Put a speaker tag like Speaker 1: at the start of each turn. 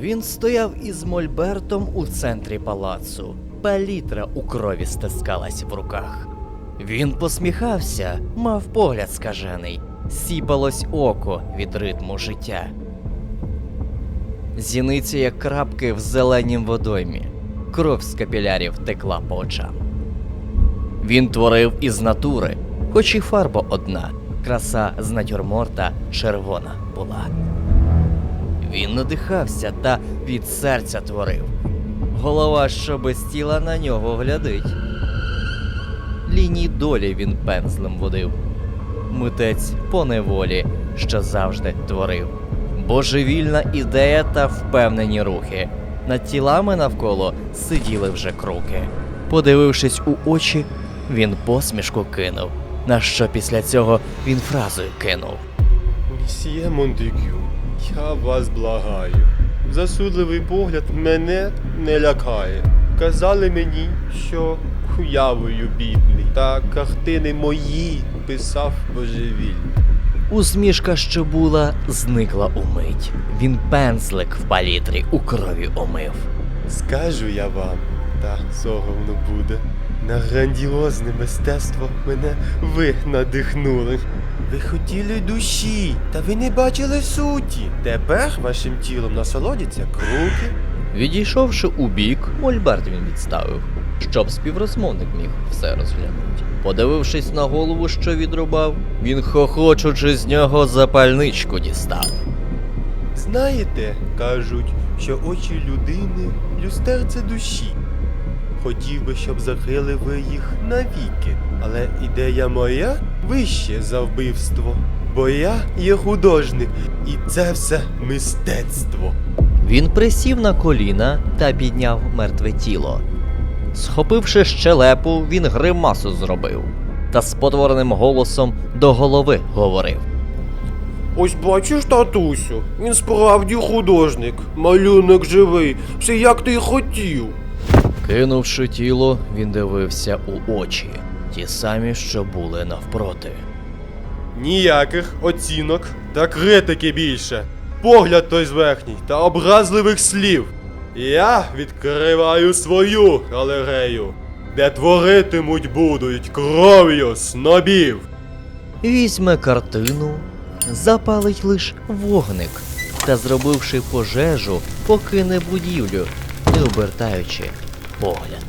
Speaker 1: Він стояв із Мольбертом у центрі палацу. Палітра у крові стискалась в руках. Він посміхався, мав погляд скажений, сіпалось око від ритму життя. Зіниці, як крапки в зеленім водоймі, кров з капілярів текла по очам. Він творив із натури, хоч і фарба одна, краса з натюрморта червона була. Він надихався та від серця творив. Голова, що без тіла на нього глядить. Лінії долі він пензлем водив. Митець по неволі, що завжди творив. Божевільна ідея та впевнені рухи. Над тілами навколо сиділи вже круки. Подивившись у очі, він посмішку кинув. На що після цього він фразою кинув.
Speaker 2: Мсьє Монтегю, я вас благаю. Засудливий погляд мене не лякає. Казали мені, що уявою бідний, та картини мої писав божевіль.
Speaker 1: Усмішка, що була, зникла умить. Він пензлик в палітрі у крові омив.
Speaker 2: Скажу я вам, та соромно буде. На грандіозне мистецтво мене ви надихнули. Ви хотіли душі, та ви не бачили суті. Тепер вашим тілом насолодяться круки.
Speaker 1: Відійшовши у бік, Мольберт він відставив, щоб співрозмовник міг все розглянути. Подивившись на голову, що відрубав, він хохочучи з нього запальничку дістав.
Speaker 2: Знаєте, кажуть, що очі людини люстерце душі. Хотів би, щоб закрили ви їх навіки, але ідея моя вище за вбивство. Бо я є художник, і це все мистецтво.
Speaker 1: Він присів на коліна та підняв мертве тіло. Схопивши щелепу, він гримасу зробив та спотвореним голосом до голови говорив.
Speaker 2: Ось бачиш, татусю, він справді художник, малюнок живий, все як ти й хотів.
Speaker 1: Кинувши тіло, він дивився у очі, ті самі, що були навпроти.
Speaker 2: Ніяких оцінок та критики більше. Погляд той зверхній та образливих слів. Я відкриваю свою галерею, де творитимуть будуть кров'ю снобів.
Speaker 1: Візьме картину, запалить лиш вогник та, зробивши пожежу, покине будівлю, не обертаючи pohjat.